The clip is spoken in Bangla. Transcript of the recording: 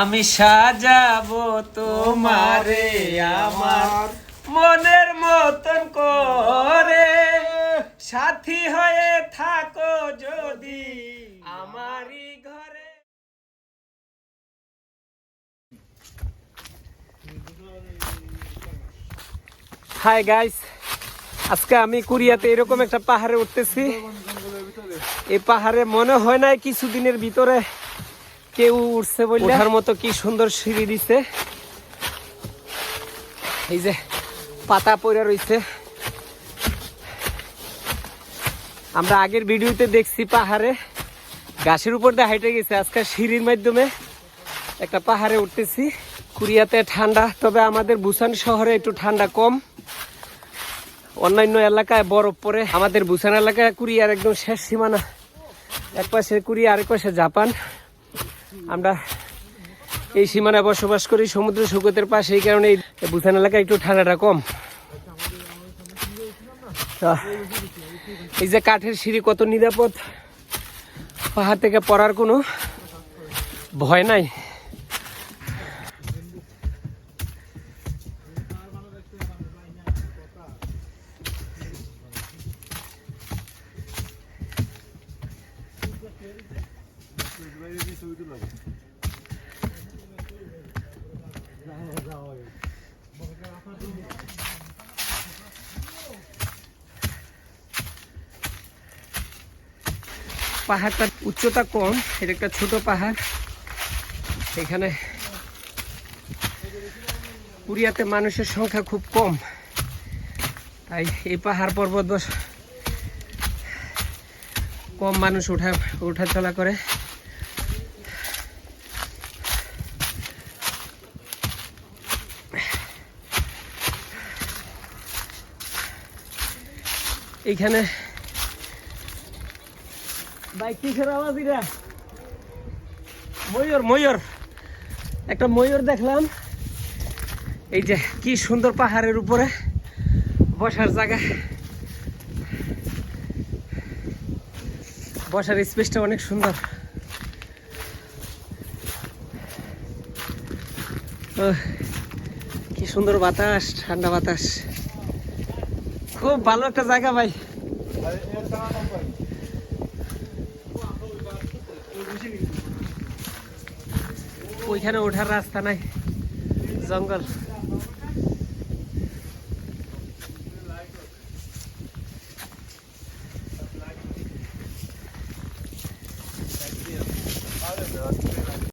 আমি সাজাবো তোমারে আমার মনের মতন করে। সাথী হয়ে থাকো যদি আমারই ঘরে। হাই গাইস আজকে আমি কুরিয়াতে এরকম একটা পাহাড়ে উঠতেছি। এই পাহাড়ে মনে হয় না কিছুদিনের ভিতরে কেউ উঠছে বলে ওঠার মতো কি সুন্দর সিঁড়ি দিছে? এই যে পাতা পড়ে রইছে। আমরা আগের ভিডিওতে দেখছি পাহাড়ে। গাছের উপর দিয়ে হাইটে গেছে। আজকে সিঁড়ির মাধ্যমে একটা পাহাড়ে উঠতেছি। কুরিয়াতে ঠান্ডা, তবে আমাদের বুসান শহরে একটু ঠান্ডা কম। অন্যান্য এলাকায় বরফ পড়ে। আমাদের বুসান এলাকায় কুরিয়ার একদম শেষ সীমানা। এক পাশে কুরিয়া, আরেক পাশে জাপান। আমরা এই সীমানায় বসবাস করি, সমুদ্র সৈকতের পাশে, এই কারণে এই বুসান এলাকায় একটু ঠান্ডাটা কম। এই যে কাঠের সিঁড়ি কত নিরাপদ, পাহাড় থেকে পড়ার কোনো ভয় নাই। পাহাড়টার উচ্চতা কম, এটা একটা ছোট পাহাড়। এখানে পুরিয়াতে মানুষের সংখ্যা খুব কম। তাই এই পাহাড় পর্বত কম মানুষ উঠা উঠা চলা করে। এইখানে বাইক কিসের আওয়াজ এটা? ময়ূর ময়ূর। একটা ময়ূর দেখলাম। এই যে কি সুন্দর পাহাড়ের উপরে বসার জায়গা। বসার স্পেসটা অনেক সুন্দর। কি সুন্দর বাতাস ঠান্ডা বাতাস। খুব ভালো একটা জায়গা ভাই। ওইখানে ওঠার রাস্তা নাই জঙ্গল।